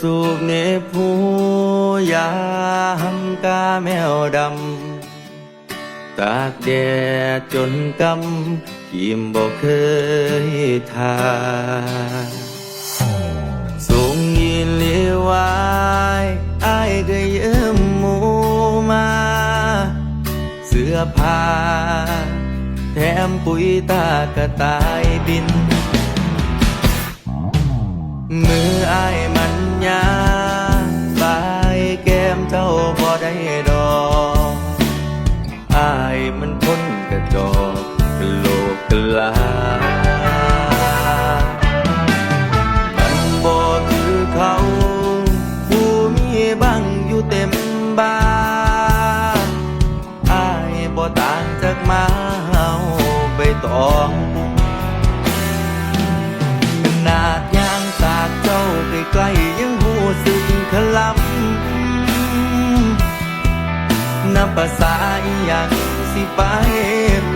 สูบเนผู้ยามกาแมวดำ ตากแดดจนกำกิมบอกเคยทาสูงยินเลวายอายก็เยิ้มมูมา เสื้อผ้า แถมปุ๋ยตากระตายบินมืออายมัน ยาบายแก้มเจ้าบ่ได้ดอกอายมันพ้นกระจอกกะโลกกะลา มันบ่คือเขา ผู้มีบังอยู่เต็มบ้านอายบ่ต่างจากมาเฮาใบตองขนาดยางสากเจ้าใกล้ๆยังหูสึกข ลำนับภาษาอหย่างสิไป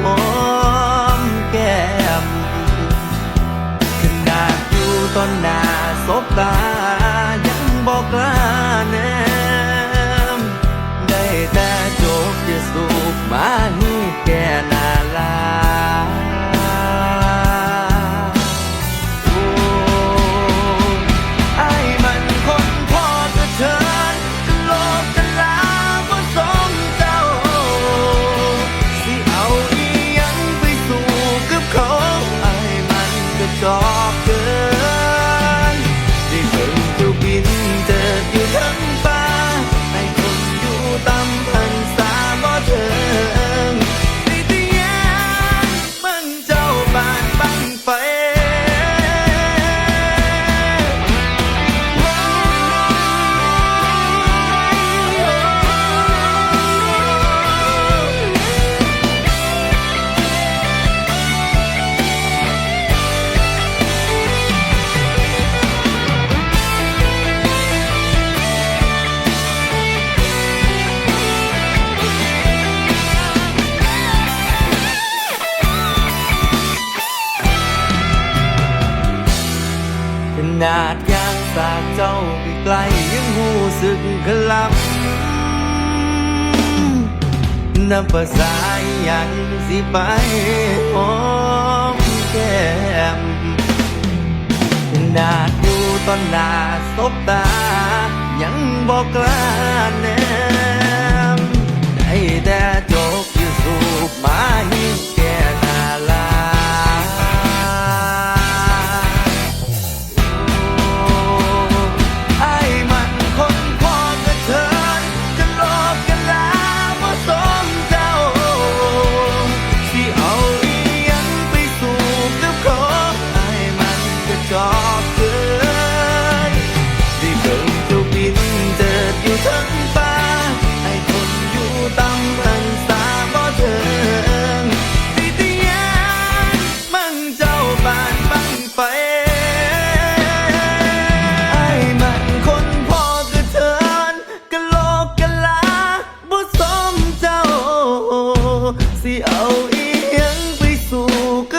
หอ มั นาดยางสากเจ้าไปไกลยังหูสึกขลับน้ำภาษาอย่างสิไปหอมแก้มนาดอยู่ตอนน้าสบตา ยังบอกกล้าแนมได้แต่จบอยู่สูบมา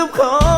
live calm.